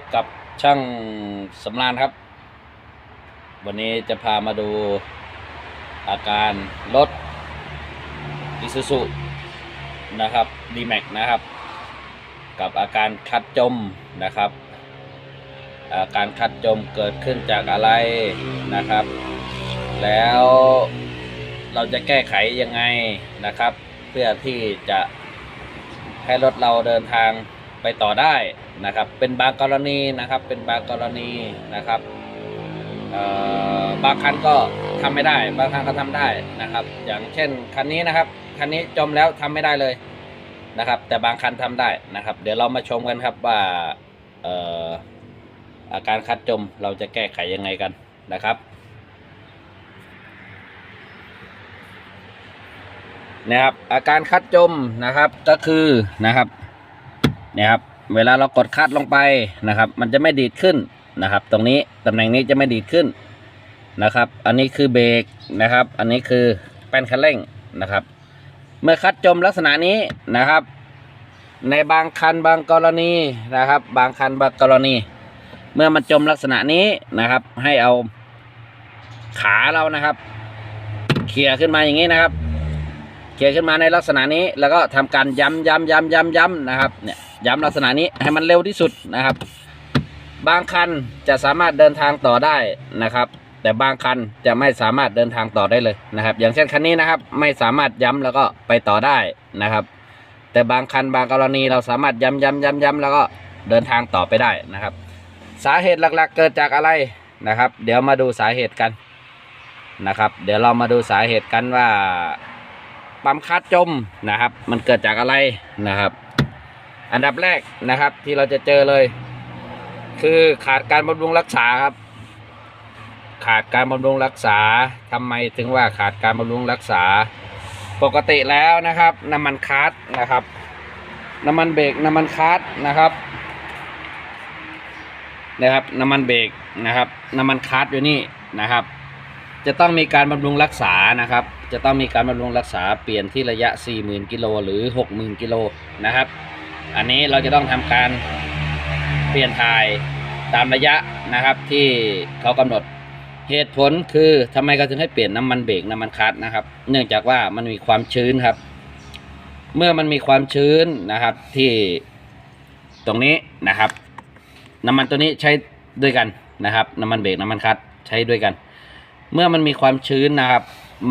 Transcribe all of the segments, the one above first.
บกับช่างสำรานครับ วันนี้จะพามาดูอาการรถ i s u z u นะครับ d m a x นะครับ กับอาการคัดจมนะครับ อาการคัดจมเกิดขึ้นจากอะไรนะครับ แล้วเราจะแก้ไขยังไงนะครับ เพื่อที่จะให้รถเราเดินทาง ไปต่อได้นะครับ เป็นบางกรณีนะครับ เป็นบางกรณีนะครับบางคันก็ทำไม่ได้ บางคันก็ทำได้นะครับ อย่างเช่นคันนี้นะครับคันนี้จมแล้วทำไม่ได้เลยนะครับ แต่บางคันทำได้นะครับ เดี๋ยวเรามาชมกันครับว่าอาการคัดจมเราจะแก้ไขยังไงกันนะครับนะครับอาการคัดจมนะครับก็คือนะครับ นี่ยครับ เวลาเรากดคัดลงไปนะครับ มันจะไม่ดีดขึ้นนะครับ ตรงนี้ตำแหน่งนี้จะไม่ดีดขึ้นนะครับ อันนี้คือเบรกนะครับ อันนี้คือแป้นคันเร่งนะครับ เมื่อคัดจมลักษณะนี้นะครับ ในบางคันบางกรณีนะครับ บางคันบางกรณี เมื่อมันจมลักษณะนี้นะครับ ให้เอาขาเรานะครับ เขี่ยขึ้นมาอย่างนี้นะครับ เขียนขึ้นมาในลักษณะนี้แล้วก็ทำการย้ำย้ำย้ำย้ำย้ำนะครับเนี่ยย้ำลักษณะนี้ให้มันเร็วที่สุดนะครับ บางคันจะสามารถเดินทางต่อได้นะครับ แต่บางคันจะไม่สามารถเดินทางต่อได้เลยนะครับ อย่างเช่นคันนี้นะครับ ไม่สามารถย้ำแล้วก็ไปต่อได้นะครับ แต่บางคันบางกรณีเราสามารถย้ำย้ำย้ำย้ำแล้วก็เดินทางต่อไปได้นะครับ สาเหตุหลักๆ เกิดจากอะไรนะครับ เดี๋ยวมาดูสาเหตุกันนะครับ เดี๋ยวเรามาดูสาเหตุกันว่า ปั๊มคัดจมนะครับ มันเกิดจากอะไรนะครับ อันดับแรกนะครับที่เราจะเจอเลย คือขาดการบำรุงรักษาครับ ขาดการบำรุงรักษาทำไมถึงว่าขาดการบำรุงรักษา ปกติแล้วนะครับ น้ำมันคัดนะครับ น้ำมันเบรกน้ำมันคัดนะครับนะครับน้ำมันเบรกนะครับ น้ำมันคัดอยู่นี่นะครับ จะต้องมีการบำรุงรักษานะครับ จะต้องมีการบำรุงรักษาเปลี่ยนที่ระยะ 40,000กิโลหรือ 60,000กิโลนะครับ อันนี้เราจะต้องทำการเปลี่ยนถ่ายตามระยะนะครับที่เขากำหนดเหตุผลคือทำไมเขาถึงให้เปลี่ยนน้ำมันเบรกน้ำมันคลัตช์นะครับ เนื่องจากว่ามันมีความชื้นครับ เมื่อมันมีความชื้นนะครับที่ตรงนี้นะครับ น้ำมันตัวนี้ใช้ด้วยกันนะครับ น้ำมันเบรกน้ำมันคลัตช์ใช้ด้วยกัน เมื่อมันมีความชื้นนะครับ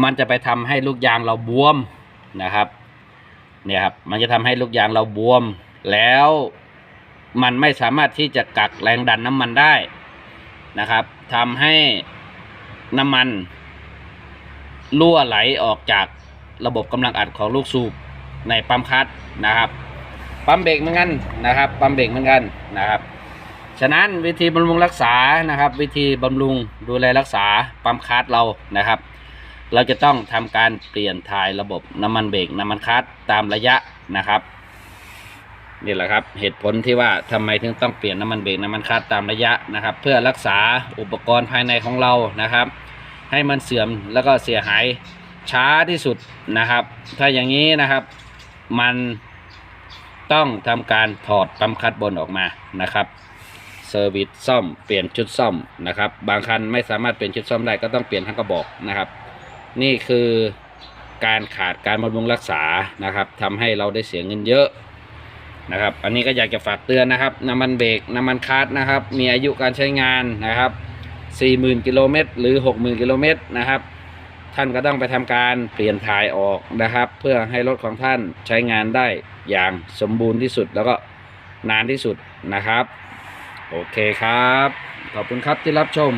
มันจะไปทำให้ลูกยางเราบวมนะครับ เนี่ยครับ มันจะทำให้ลูกยางเราบวม แล้วมันไม่สามารถที่จะกักแรงดันน้ำมันได้นะครับทำให้น้ำมันรั่วไหลออกจากระบบกำลังอัดของลูกสูบในปั๊มคัดนะครับ ปั๊มเบรกเหมือนกันนะครับ ปั๊มเบรกเหมือนกันนะครับ ฉะนั้นวิธีบำรุงรักษานะครับ วิธีบำรุงดูแลรักษาปั๊มคาร์ดเรานะครับ เราจะต้องทำการเปลี่ยนถ่ายระบบน้ำมันเบรกน้ำมันคาร์ดตามระยะนะครับนี่แหละครับเหตุผลที่ว่าทำไมถึงต้องเปลี่ยนน้ำมันเบรกน้ำมันคาร์ดตามระยะนะครับ เพื่อรักษาอุปกรณ์ภายในของเรานะครับ ให้มันเสื่อมแล้วก็เสียหายช้าที่สุดนะครับ ถ้าอย่างนี้นะครับมันต้องทำการถอดปั๊มคัดบนออกมานะครับ เซอร์วิสซ่อมเปลี่ยนชุดซ่อมนะครับ บางคันไม่สามารถเปลี่ยนชุดซ่อมได้ก็ต้องเปลี่ยนทั้งกระบอกนะครับ นี่คือการขาดการบำรุงรักษานะครับทำให้เราได้เสียเงินเยอะนะครับ อันนี้ก็อยากจะฝากเตือนนะครับน้ำมันเบรกน้ำมันคาร์ดนะครับ มีอายุการใช้งานนะครับ 40,000กิโลเมตรหรือ 60,000กิโลเมตรนะครับ ท่านก็ต้องไปทำการเปลี่ยนถ่ายออกนะครับ เพื่อให้รถของท่านใช้งานได้อย่างสมบูรณ์ที่สุดแล้วก็นานที่สุดนะครับ โอเคครับ ขอบคุณครับที่รับชม